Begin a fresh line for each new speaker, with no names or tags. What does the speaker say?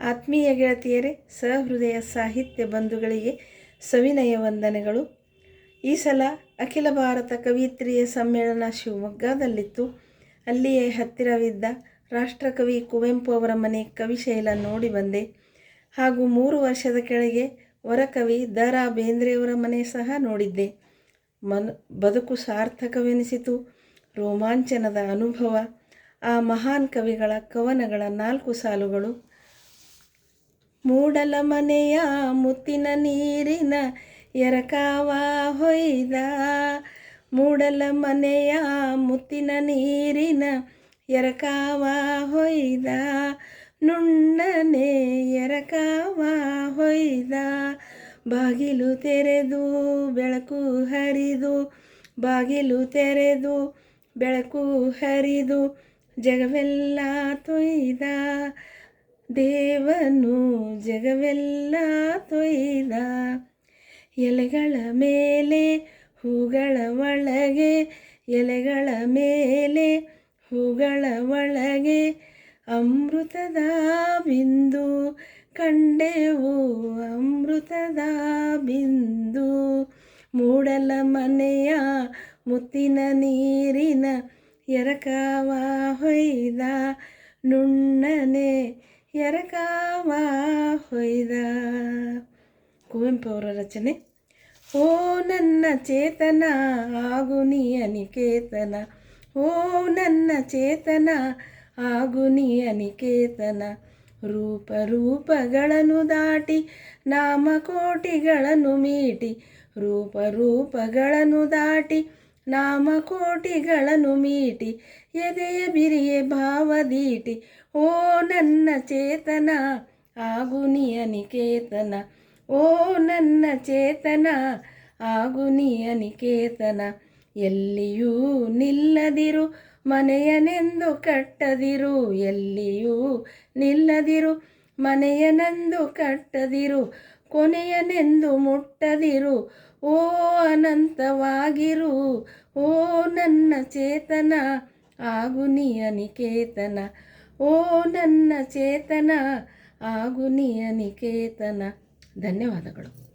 ಆತ್ಮೀಯ ಗೆಳತಿಯರೇ, ಸಹೃದಯ ಸಾಹಿತ್ಯ ಬಂಧುಗಳಿಗೆ ಸವಿನಯ ವಂದನೆಗಳು. ಈ ಸಲ ಅಖಿಲ ಭಾರತ ಕವಿತ್ರಿಯ ಸಮ್ಮೇಳನ ಶಿವಮೊಗ್ಗದಲ್ಲಿತ್ತು. ಅಲ್ಲಿಯೇ ಹತ್ತಿರವಿದ್ದ ರಾಷ್ಟ್ರಕವಿ ಕುವೆಂಪು ಅವರ ಮನೆ ಕವಿಶೈಲ ನೋಡಿ ಬಂದೆ. ಹಾಗೂ ಮೂರು ವರ್ಷದ ಕೆಳಗೆ ವರಕವಿ ದ ರಾ ಬೇಂದ್ರೆಯವರ ಮನೆ ಸಹ ನೋಡಿದ್ದೆ. ಮನ್, ಬದುಕು ಸಾರ್ಥಕವೆನಿಸಿತು. ರೋಮಾಂಚನದ ಅನುಭವ, ಆ ಮಹಾನ್ ಕವಿಗಳ ಕವನಗಳ ನಾಲ್ಕು ಸಾಲುಗಳು. ಮೂಡಲ ಮನೆಯ ಮುತ್ತಿನ ನೀರಿನ ಎರಕಾವ ಹೊಯ್ದ. ಮೂಡಲ ಮನೆಯ ಮುತ್ತಿನ ನೀರಿನ ಎರಕಾವ ಹೊಯ್ದ. ನುಣ್ಣನೆ ಎರಕಾವ ಹೊಯ್ದ. ಬಾಗಿಲು ತೆರೆದು ಬೆಳಕು ಹರಿದು, ಬಾಗಿಲು ತೆರೆದು ಬೆಳಕು ಹರಿದು ಜಗವೆಲ್ಲ ತೊಯ್ದ. ದೇವನು ಜಗವೆಲ್ಲ ತೊಯ್ದ. ಎಲೆಗಳ ಮೇಲೆ, ಹೂಗಳ ಒಳಗೆ, ಎಲೆಗಳ ಮೇಲೆ, ಹೂಗಳ ಒಳಗೆ ಅಮೃತದ ಬಿಂದು, ಕಂಡೆವು ಅಮೃತದ ಬಿಂದು. ಮೂಡಲ ಮನೆಯ ಮುತ್ತಿನ ನೀರಿನ ಎರಕವ ಹೊಯ್ದ ನುಣ್ಣನೆ ಎರಕವ ಹೊಯ್ದ. ಕುವೆಂಪು ಅವರ ರಚನೆ. ಓ ನನ್ನ ಚೇತನ, ಆಗು ನೀ ಅನಿಕೇತನ. ಓ ನನ್ನ ಚೇತನ, ಆಗು ನೀ ಅನಿಕೇತನ. ರೂಪ ರೂಪಗಳನ್ನು ದಾಟಿ ನಾಮಕೋಟಿಗಳನ್ನು ಮೀಟಿ. ರೂಪ ರೂಪಗಳನ್ನು ದಾಟಿ ನಾಮಕೋಟಿಗಳನ್ನು ಮೀಟಿ, ಎದೆಯ ಬಿರಿಯೆ ಭಾವದೀಟಿ ಓ ನನ್ನ ಚೇತನ, ಆಗುನಿಯ ನಿಕೇತನ. ಓ ನನ್ನ ಚೇತನ, ಆಗುನಿಯ ನಿಕೇತನ. ಎಲ್ಲಿಯೂ ನಿಲ್ಲದಿರು, ಮನೆಯನೆಂದು ಕಟ್ಟದಿರು. ಎಲ್ಲಿಯೂ ನಿಲ್ಲದಿರು, ಮನೆಯನೆಂದು ಕಟ್ಟದಿರು. ಕೊನೆಯನೆಂದು ಮುಟ್ಟದಿರು. ಓ ಅನಂತವಾಗಿರು, ಓ ನನ್ನ ಚೇತನ ಆಗು ನಿಯ ಅನಿಕೇತನ ಓ ನನ್ನ ಚೇತನ ಆಗು ನಿಯ ಅನಿಕೇತನ ಧನ್ಯವಾದಗಳು.